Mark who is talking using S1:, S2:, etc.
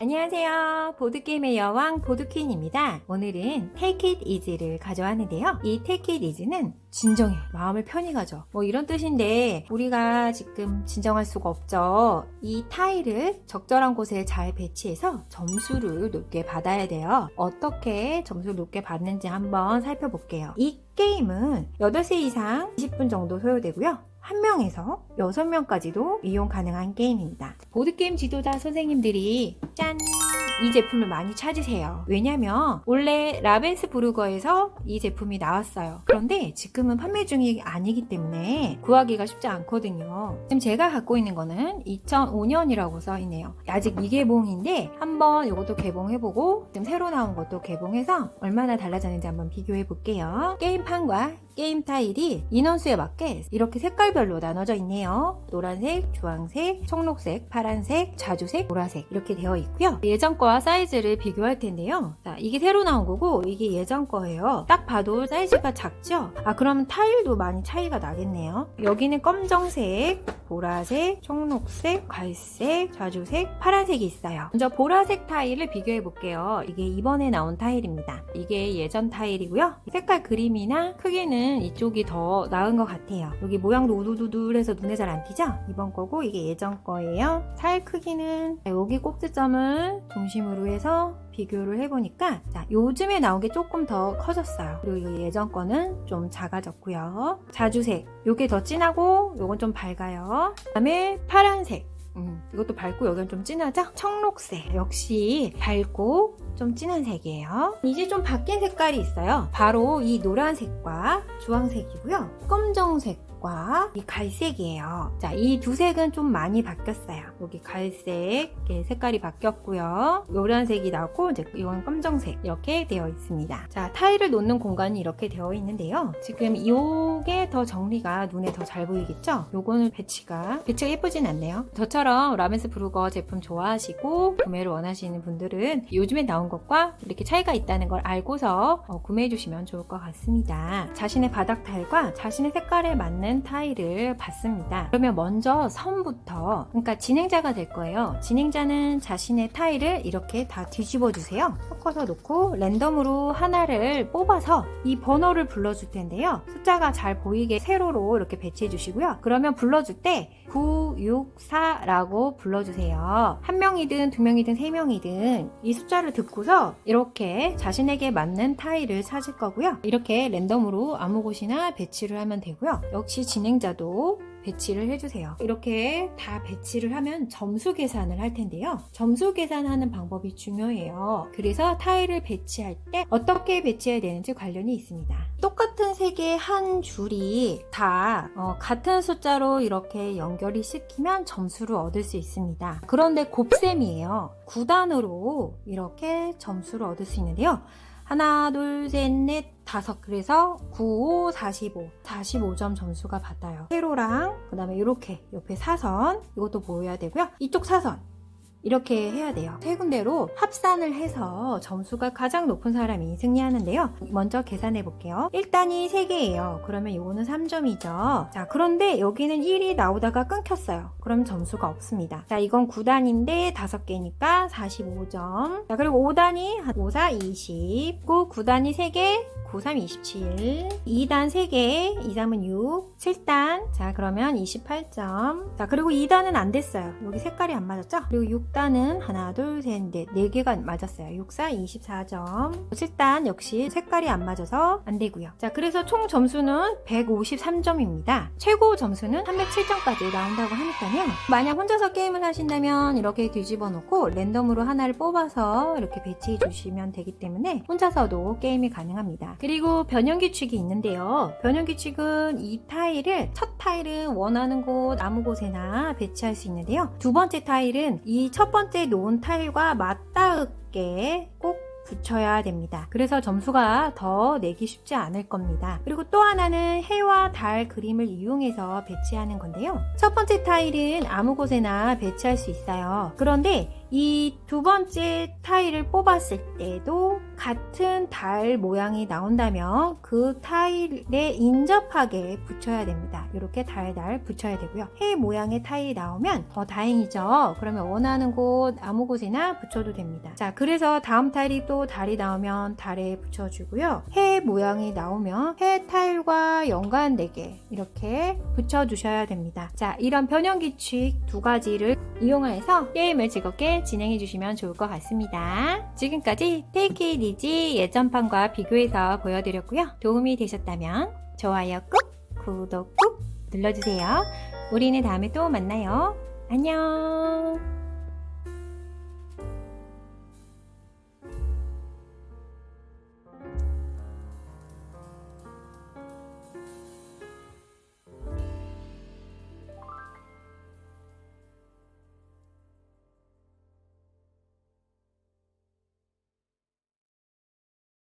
S1: 안녕하세요. 보드게임의 여왕 보드퀸입니다. 오늘은 Take It Easy를 가져왔는데요. 이 Take It Easy는 진정해. 마음을 편히 가져. 뭐 이런 뜻인데 우리가 지금 진정할 수가 없죠. 이 타일을 적절한 곳에 잘 배치해서 점수를 높게 받아야 돼요. 어떻게 점수를 높게 받는지 한번 살펴볼게요. 이 게임은 8세 이상 20분 정도 소요되고요. 한 명에서 6명까지도 이용 가능한 게임입니다. 보드게임 지도자 선생님들이 짠! 이 제품을 많이 찾으세요. 왜냐면 원래 라벤스부르거에서 이 제품이 나왔어요. 그런데 지금은 판매 중이 아니기 때문에 구하기가 쉽지 않거든요. 지금 제가 갖고 있는 거는 2005년이라고 써 있네요. 아직 미개봉인데 한번 이것도 개봉해보고 지금 새로 나온 것도 개봉해서 얼마나 달라졌는지 한번 비교해 볼게요. 게임판과 게임 타일이 인원수에 맞게 이렇게 색깔별로 나눠져 있네요. 노란색, 주황색, 청록색, 파란색, 자주색, 보라색 이렇게 되어 있고요. 예전 거와 사이즈를 비교할 텐데요. 자, 이게 새로 나온 거고 이게 예전 거예요. 딱 봐도 사이즈가 작죠? 아, 그러면 타일도 많이 차이가 나겠네요. 여기는 검정색, 보라색, 청록색, 갈색, 자주색, 파란색이 있어요. 먼저 보라색 타일을 비교해 볼게요. 이게 이번에 나온 타일입니다. 이게 예전 타일이고요. 색깔 그림이나 크기는 이쪽이 더 나은 것 같아요. 여기 모양도 우두두두해서 눈에 잘 안 띄죠? 이번 거고 이게 예전 거예요. 타일 크기는 여기 꼭지점을 중심으로 해서 비교를 해보니까 자, 요즘에 나온 게 조금 더 커졌어요. 그리고 예전 거는 좀 작아졌고요. 자주색 요게 더 진하고 요건 좀 밝아요. 그다음에 파란색 음, 이것도 밝고 여기는 좀 진하죠? 청록색 역시 밝고 좀 진한 색이에요. 이제 좀 바뀐 색깔이 있어요. 바로 이 노란색과 주황색이고요. 검정색 과 이 갈색이에요. 자, 이 두 색은 좀 많이 바뀌었어요. 여기 갈색 색깔이 바뀌었고요. 노란색이 나고 이제 이건 검정색 이렇게 되어 있습니다. 자, 타일을 놓는 공간이 이렇게 되어 있는데요. 지금 이게 더 정리가 눈에 더 잘 보이겠죠? 요거는 배치가 배치가 예쁘진 않네요. 저처럼 라멘스 브루거 제품 좋아하시고 구매를 원하시는 분들은 요즘에 나온 것과 이렇게 차이가 있다는 걸 알고서 어, 구매해 주시면 좋을 것 같습니다. 자신의 바닥 타일과 자신의 색깔에 맞는 타일을 받습니다. 그러면 먼저 선부터 그러니까 진행자가 될 거예요. 진행자는 자신의 타일을 이렇게 다 뒤집어 주세요. 섞어서 놓고 랜덤으로 하나를 뽑아서 이 번호를 불러줄 텐데요. 숫자가 잘 보이게 세로로 이렇게 배치해 주시고요. 그러면 불러줄 때 964라고 불러주세요. 한 명이든 두 명이든 세 명이든 이 숫자를 듣고서 이렇게 자신에게 맞는 타일을 찾을 거고요. 이렇게 랜덤으로 아무 곳이나 배치를 하면 되고요. 역시 진행자도 배치를 해주세요. 이렇게 다 배치를 하면 점수 계산을 할 텐데요. 점수 계산하는 방법이 중요해요. 그래서 타일을 배치할 때 어떻게 배치해야 되는지 관련이 있습니다. 똑같은 색의 한 줄이 다 어, 같은 숫자로 이렇게 연결이 시키면 점수를 얻을 수 있습니다. 그런데 곱셈이에요. 9단으로 이렇게 점수를 얻을 수 있는데요. 하나, 둘, 셋, 넷, 다섯. 그래서 9, 5, 45. 45점 점수가 받아요. 세로랑, 그 다음에 이렇게 옆에 사선. 이것도 보여야 되고요. 이쪽 사선. 이렇게 해야 돼요. 세 군데로 합산을 해서 점수가 가장 높은 사람이 승리하는데요. 먼저 계산해 볼게요. 1단이 3개예요. 그러면 이거는 3점이죠. 자, 그런데 여기는 1이 나오다가 끊겼어요. 그럼 점수가 없습니다. 자, 이건 9단인데 5개니까 45점. 자, 그리고 5단이 5, 4, 20. 9, 9단이 3개, 9, 3, 27. 2단 3개, 2, 3은 6. 7단. 자, 그러면 28점. 자, 그리고 2단은 안 됐어요. 여기 색깔이 안 맞았죠? 그리고 6 단은 하나, 둘, 셋, 넷. 4개가 맞았어요. 6, 4, 24점. 7단 역시 색깔이 안 맞아서 안 되고요. 자, 그래서 총 점수는 153점입니다. 최고 점수는 307점까지 나온다고 하니까요. 만약 혼자서 게임을 하신다면 이렇게 뒤집어 놓고 랜덤으로 하나를 뽑아서 이렇게 배치해 주시면 되기 때문에 혼자서도 게임이 가능합니다. 그리고 변형 규칙이 있는데요. 변형 규칙은 이 타일을 첫 타일은 원하는 곳 아무 곳에나 배치할 수 있는데요. 두 번째 타일은 이첫 번째 놓은 타일과 맞닿게 꼭 붙여야 됩니다. 그래서 점수가 더 내기 쉽지 않을 겁니다. 그리고 또 하나는 해와 달 그림을 이용해서 배치하는 건데요. 첫 번째 타일은 아무 곳에나 배치할 수 있어요. 그런데 이 두 번째 타일을 뽑았을 때도 같은 달 모양이 나온다면 그 타일에 인접하게 붙여야 됩니다. 이렇게 달달 붙여야 되고요. 해 모양의 타일이 나오면 어, 다행이죠. 그러면 원하는 곳 아무 곳에나 붙여도 됩니다. 자, 그래서 다음 타일이 또 달이 나오면 달에 붙여주고요. 해 모양이 나오면 해 타일과 연관되게 이렇게 붙여주셔야 됩니다. 자, 이런 변형 규칙 두 가지를 이용해서 게임을 즐겁게 진행해 주시면 좋을 것 같습니다. 지금까지 It Easy 예전판과 비교해서 보여드렸고요. 도움이 되셨다면 좋아요 꾹, 구독 꾹 눌러주세요. 우리는 다음에 또 만나요. 안녕.